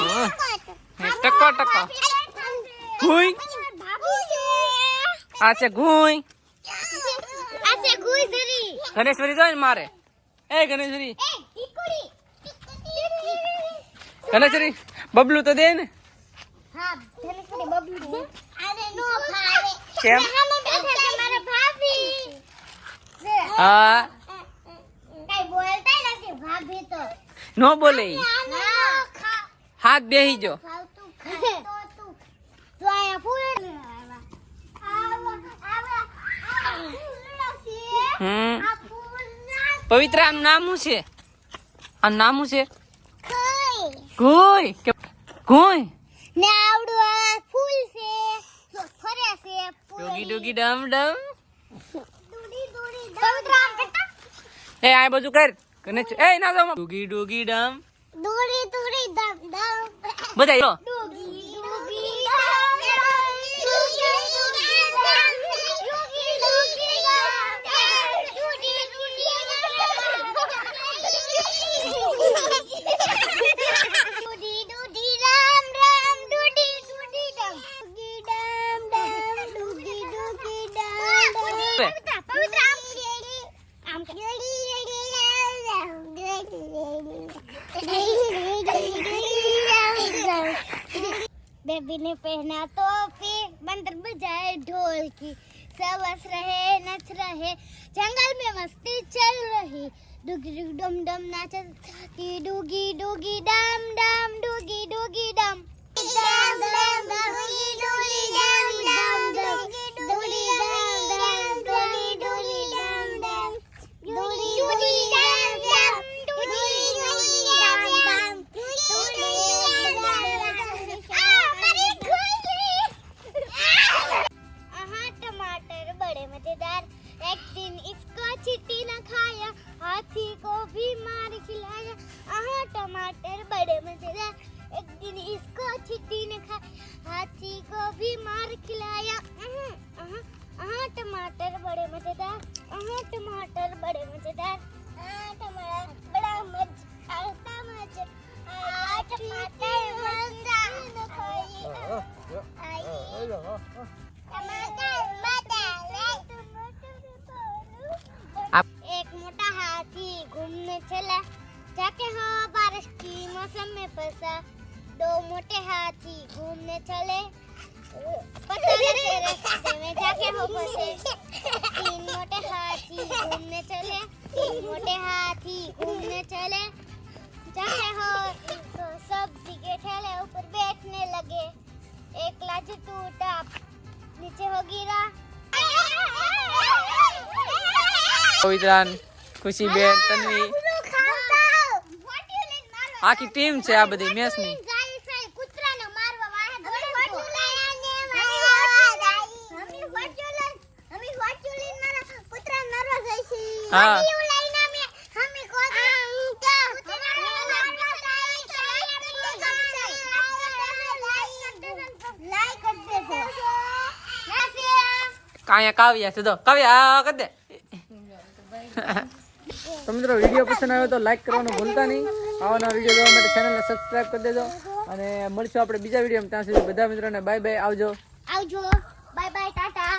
હા. ટકો ટકો. ગુઈ આ છે ગુઈ ગણેશવરી જોઈ મારે? એ ગણેશવરી. ગણેશ્વરી બબલું તો દે ને. કેમ? હા. ભાભી તો. નો બોલે ઈ. હાથ બેહી જો. પવિત્ર આમ નામું છે? આ નામું છે? કોઈ કે કોઈ ને આવડું આ ફૂલ છે. ફરે છે ડોગી ડોગી ડમ ડમ. ડોડી દૂડી પવિત્ર આમ કરતા એ આ બધું કર. કને એ ના જાવ ડોગી ડોગી ડમ. ડોડી ડૂડી ડૂડી ડૂડી ડૂડી ડમ ડમ. ડૂગી ડૂગી बेबी ने पहना टोपी बंदर बजाए ढोल की। सब हंस रहे, नच रहे, जंगल में मस्ती चल रही। डुगी डुगी डम डम नाच डुगी डुगी डम डम, डुगी डुगी डम। बड़े मजेदार एक दिन इसको चीटी ने खाया हाथी को भी मार खिलाया आहा, आहा, आहा टमाटर बड़े मजेदार आहा टमाटर बड़े मजेदार आहा टमाटर बड़ा मज आता मज आहा टमाटर मजेदार न खाई आप- एक मोटा हाथी घूमने चला जाके हवा बारिश की मौसम में फंसा दो मोटे हाथी घूमने चले पता लगे रास्ते में जाके हो फंसे तीन मोटे हाथी घूमने चले तीन मोटे हाथी घूमने चले जाके हो तो सब्जी के ठेले ऊपर बैठने लगे एक लाठी टूटा नीचे हो गिरा પવિત્રાન ખુશીબેન તન્વી આખી ટીમ છે આ બધી મેચની. હા. કાયા કાવ્યા છે તો કાવ્યા આ કર દે. તો મિત્રો વીડિયો પસંદ આવ્યો તો લાઈક કરવાનું ભૂલતા નહીં. આવાના વીડિયો જોવા માટે ચેનલને સબસ્ક્રાઇબ કરી દેજો. અને મળશું આપણે બીજા વિડીયોમાં. ત્યાં સુધી બધા મિત્રોને બાય બાય આવજો. આવજો. Bye bye tata.